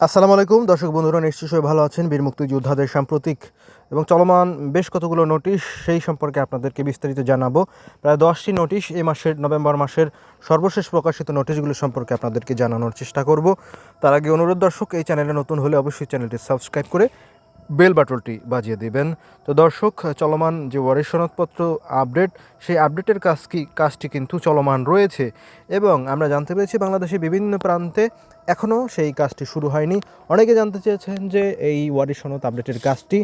আসসালামু আলাইকুম। দর্শক বন্ধুরা, নিশ্চয়ই ভালো আছেন। বীর মুক্তিযোদ্ধাদের সাম্প্রতিক এবং চলমান বেশ কতগুলো নোটিশ, সেই সম্পর্কে আপনাদেরকে বিস্তারিত জানাব। প্রায় দশটি নোটিশ এই মাসের, নভেম্বর মাসের সর্বশেষ প্রকাশিত নোটিশগুলো সম্পর্কে আপনাদেরকে জানানোর চেষ্টা করব। তার আগে অনুরোধ, দর্শক, এই চ্যানেলে নতুন হলে অবশ্যই চ্যানেলটি সাবস্ক্রাইব করে বেল বাটলটি বাজিয়ে দিবেন। তো দর্শক, চলমান যে ওয়ারিশ সনদপত্র আপডেট, সেই আপডেটের কাজ কি, কাজটি কিন্তু চলমান রয়েছে এবং আমরা জানতে পেরেছি বাংলাদেশের বিভিন্ন প্রান্তে এখনও সেই কাজটি শুরু হয়নি। অনেকে জানতে চেয়েছেন যে এই ওয়ারিশ সনদ আপডেটের কাজটি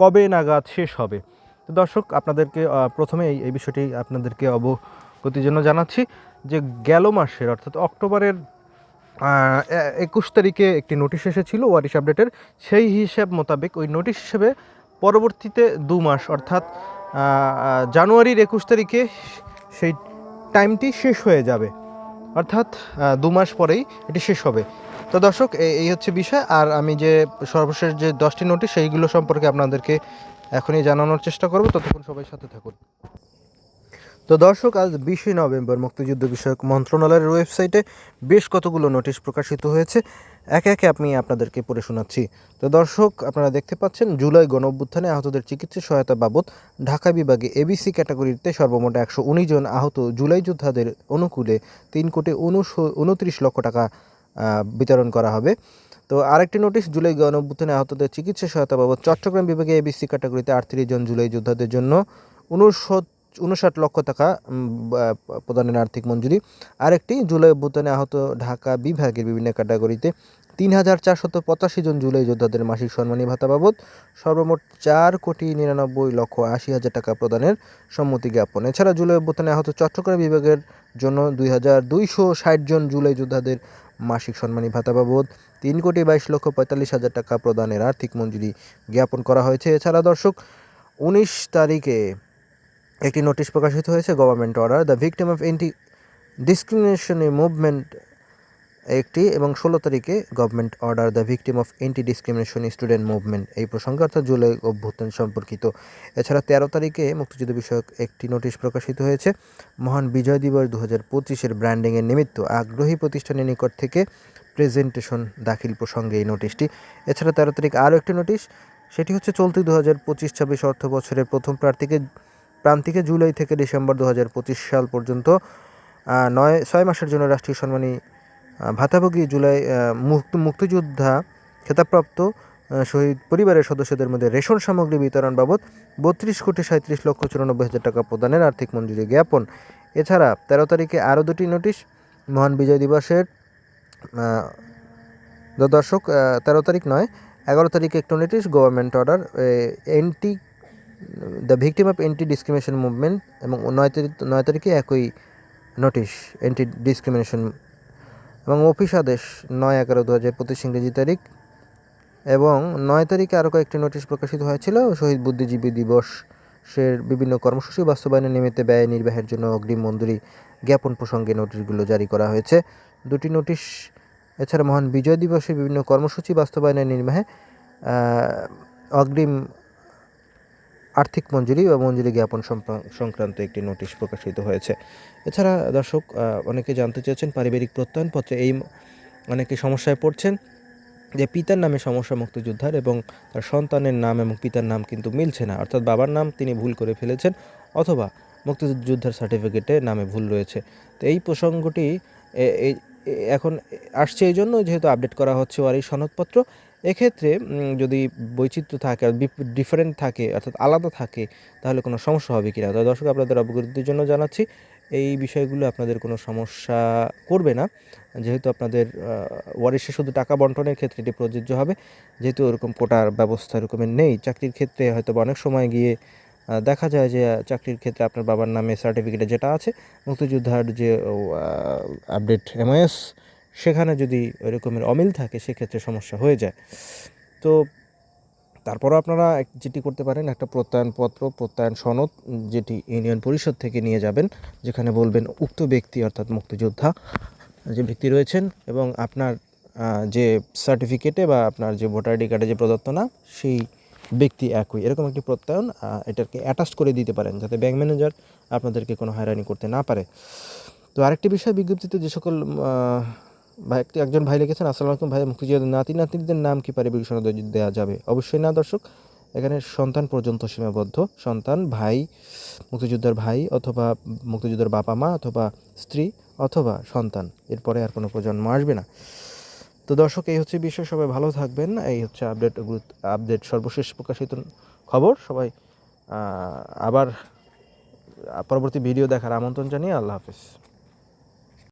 কবে নাগাদ শেষ হবে। তো দর্শক, আপনাদেরকে প্রথমে এই বিষয়টি আপনাদেরকে অবগতির জন্য জানাচ্ছি যে গেল মাসের, অর্থাৎ অক্টোবরের একুশ তারিখে একটি নোটিশ এসেছিল ওয়ারিশ আপডেটের। সেই হিসাব মোতাবেক ওই নোটিশ হিসেবে পরবর্তীতে দু মাস, অর্থাৎ জানুয়ারির একুশ তারিখে সেই টাইমটি শেষ হয়ে যাবে। অর্থাৎ দু মাস পরেই এটি শেষ হবে। তো দর্শক এই হচ্ছে বিষয়। আর আমি যে সর্বশেষ যে দশটি নোটিশ, সেইগুলো সম্পর্কে আপনাদেরকে এখনই জানানোর চেষ্টা করব। ততক্ষণ সবাই সাথে থাকুন। তো দর্শক, আজ বিশে নভেম্বর মুক্তিযুদ্ধ বিষয়ক মন্ত্রণালয়ের ওয়েবসাইটে বেশ কতগুলো নোটিশ প্রকাশিত হয়েছে, একে একে আমি আপনাদেরকে পড়ে শোনাচ্ছি। তো দর্শক, আপনারা দেখতে পাচ্ছেন, জুলাই গণ অভ্যুত্থানে আহতদের চিকিৎসা সহায়তা বাবদ ঢাকা বিভাগে এবিসি ক্যাটাগরিতে সর্বমোট একশো উনিশ জন আহত জুলাই যোদ্ধাদের অনুকূলে তিন কোটি উনত্রিশ লক্ষ টাকা বিতরণ করা হবে। তো আরেকটি নোটিশ, জুলাই গণ অভ্যুত্থানে আহতদের চিকিৎসা সহায়তা বাবদ চট্টগ্রাম বিভাগে এবিসি ক্যাটাগরিতে আটত্রিশ জন জুলাই যোদ্ধাদের জন্য উনষট উনষাট লক্ষ টাকা প্রদানের আর্থিক মঞ্জুরি। আরেকটি, জুলাই অভ্যুত্থানে আহত ঢাকা বিভাগের বিভিন্ন ক্যাটাগরিতে তিন হাজার চারশত পঁচাশি জন জুলাই যোদ্ধাদের মাসিক সম্মানী ভাতা বাবদ, সর্বমোট চার কোটি নিরানব্বই লক্ষ আশি হাজার টাকা প্রদানের সম্মতি জ্ঞাপন। এছাড়া জুলাই অভ্যুত্থানে আহত চট্টগ্রাম বিভাগের জন্য দুই হাজার দুইশো ষাট জন জুলাই যোদ্ধাদের মাসিক সম্মানী ভাতা বাবদ, তিন কোটি বাইশ লক্ষ পঁয়তাল্লিশ হাজার টাকা প্রদানের আর্থিক মঞ্জুরি জ্ঞাপন করা হয়েছে। এছাড়া দর্শক, উনিশ তারিখে একটি নোটিশ প্রকাশিত হয়েছে government order the victim of anti discrimination movement একটি এবং ষোলো তারিখে government order the victim of anti discrimination student movement এই প্রসঙ্গে, অর্থাৎ জুলাই অভ্যুত্থান সম্পর্কিত। এছাড়া তেরো তারিখে মুক্তিযুদ্ধ বিষয়ক একটি নোটিশ প্রকাশিত হয়েছে, মহান বিজয় দিবস দু হাজার পঁচিশের ব্র্যান্ডিংয়ের নিমিত্ত। আগ্রহী প্রতিষ্ঠানের নিকট থেকে প্রেজেন্টেশন দাখিল প্রসঙ্গে এই নোটিশটি। এছাড়া তেরো তারিখ আরও একটি নোটিশ, সেটি হচ্ছে, চলতি দু হাজার পঁচিশ ছাব্বিশ অর্থ বছরের প্রথম প্রার্থীকে প্রান্তিকে জুলাই থেকে ডিসেম্বর দু হাজার পঁচিশ সাল পর্যন্ত নয়, ছয় মাসের জন্য রাষ্ট্রীয় সম্মানী ভাতাভোগী জুলাই মুক্ত, মুক্তিযোদ্ধা খেতাবপ্রাপ্ত শহীদ পরিবারের সদস্যদের মধ্যে রেশন সামগ্রী বিতরণ বাবদ বত্রিশ কোটি সাঁত্রিশ লক্ষ চুরানব্বই হাজার টাকা প্রদানের আর্থিক মঞ্জুরি জ্ঞাপন। এছাড়া তেরো তারিখে আরও দুটি নোটিশ, মহান বিজয় দিবসের দর্শক তেরো তারিখ নয়, এগারো তারিখে একটু notice, government order anti the victim of anti discrimination movement এবং নয় তারিখ, নয় তারিখে একই নোটিশ এন্টি ডিসক্রিমিনেশন এবং অফিস আদেশ নয় এগারো দু হাজার পঁচিশ ইংরেজি তারিখ, এবং নয় তারিখে আরও কয়েকটি নোটিশ প্রকাশিত হয়েছিল, শহীদ বুদ্ধিজীবী দিবস সের বিভিন্ন কর্মসূচি বাস্তবায়নের নিমিত্তে ব্যয় নির্বাহের জন্য অগ্রিম মঞ্জুরি জ্ঞাপন প্রসঙ্গে নোটিশগুলো জারি করা হয়েছে। দুটি নোটিশ এছাড়া মহান বিজয় দিবসের বিভিন্ন কর্মসূচি বাস্তবায়নের নির্বাহে অগ্রিম আর্থিক মঞ্জুরি বা মঞ্জুরি জ্ঞাপন সংক্রান্ত একটি নোটিশ প্রকাশিত হয়েছে। এছাড়া দর্শক অনেকে জানতে চেয়েছেন পারিবারিক প্রত্যয়নপত্রে এই অনেকে সমস্যায় পড়ছেন যে পিতার নামে সমস্যা মুক্তিযোদ্ধার এবং তার সন্তানের নাম এবং পিতার নাম কিন্তু মিলছে না। অর্থাৎ বাবার নাম তিনি ভুল করে ফেলেছেন অথবা মুক্তিযোদ্ধার সার্টিফিকেটে নামে ভুল রয়েছে। তো এই প্রসঙ্গটি এখন আসছে এই জন্য যেহেতু আপডেট করা হচ্ছে এই সনদপত্র। এক্ষেত্রে যদি বৈচিত্র্য থাকে ডিফারেন্ট থাকে, অর্থাৎ আলাদা থাকে, তাহলে কোনো সমস্যা হবে কিনা? তো দর্শক, আপনাদের অবগতির জন্য জানাচ্ছি, এই বিষয়গুলো আপনাদের কোনো সমস্যা করবে না। যেহেতু আপনাদের ওয়ারিশে শুধু টাকা বন্টনের ক্ষেত্রে এটি প্রযোজ্য হবে, যেহেতু ওরকম কোটার ব্যবস্থা এরকমের নেই, চাকরির ক্ষেত্রে হয়তো অনেক সময় গিয়ে দেখা যায় যে, চাকরির ক্ষেত্রে আপনার বাবার নামে সার্টিফিকেটে যেটা আছে, মুক্তিযোদ্ধার যে আপডেট এমআইএস সেখানে যদি ওই রকমের অমিল থাকে, সেক্ষেত্রে সমস্যা হয়ে যায়। তো তারপরও আপনারা যেটি করতে পারেন, একটা প্রত্যয়নপত্র, প্রত্যয়ন সনদ, যেটি ইউনিয়ন পরিষদ থেকে নিয়ে যাবেন, যেখানে বলবেন উক্ত ব্যক্তি, অর্থাৎ মুক্তিযোদ্ধা, যে ব্যক্তি রয়েছেন এবং আপনার যে সার্টিফিকেটে বা আপনার যে ভোটার আইডি কার্ডে যে প্রদত্ত নাম সেই ব্যক্তি একই। এরকম একটি প্রত্যয়ন এটাকে অ্যাটাচ করে দিতে পারেন, যাতে ব্যাংক ম্যানেজার আপনাদেরকে কোনো হয়রানি করতে না পারে। তো আরেকটি বিষয় বিজ্ঞপ্তিতে যে সকল ভাই, একটি একজন ভাই লিখেছেন, আসসালামু আলাইকুম ভাই, মুক্তিযোদ্ধার নাতি নাতনিদের নাম কি পারিবারিক সনদে দেওয়া যাবে? অবশ্যই না, দর্শক। এখানে সন্তান পর্যন্ত সীমাবদ্ধ। সন্তান, ভাই, মুক্তিযোদ্ধার ভাই অথবা মুক্তিযোদ্ধার বাবা মা অথবা স্ত্রী অথবা সন্তান। এরপরে আর কোনো প্রজন্ম আসবে না। তো দর্শক, এই হচ্ছে বিষয়। সবাই ভালো থাকবেন। এই হচ্ছে আপডেট আপডেট সর্বশেষ প্রকাশিত খবর। সবাই আবার পরবর্তী ভিডিও দেখার আমন্ত্রণ জানিয়ে আল্লাহ হাফিজ।